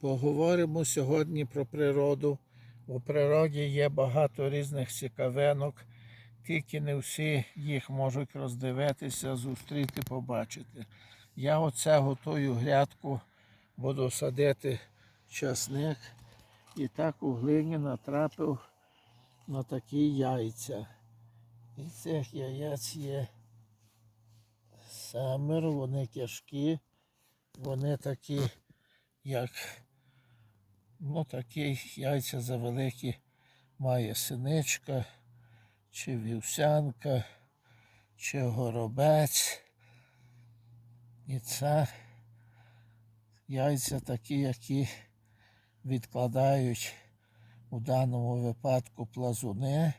Поговоримо сьогодні про природу. У природі є багато різних цікавинок, тільки не всі їх можуть роздивитися, зустріти, побачити. Я оце готую грядку, буду садити часник і так у глині натрапив на такі яйця. І цих яєць є семеро, вони тяжкі, вони такі, як ну, такі яйця завеликі має синичка, чи вівсянка, чи горобець. І це яйця такі, які відкладають у даному випадку плазуни.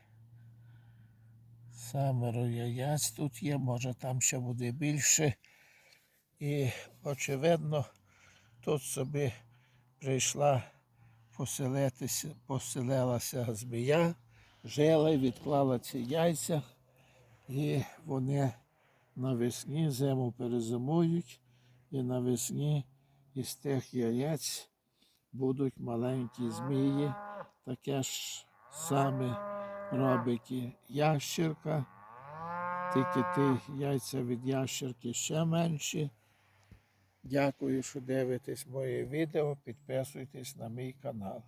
Семеро яєць тут є, може там ще буде більше. І очевидно, тут собі прийшла поселитися, поселилася змія, жила і відклала ці яйця, і вони навесні зиму перезимують, і навесні із тих яєць будуть маленькі змії, таке ж саме робить і ящерка, тільки ті яйця від ящерки ще менші. Дякую, що дивитесь моє відео. Підписуйтесь на мій канал.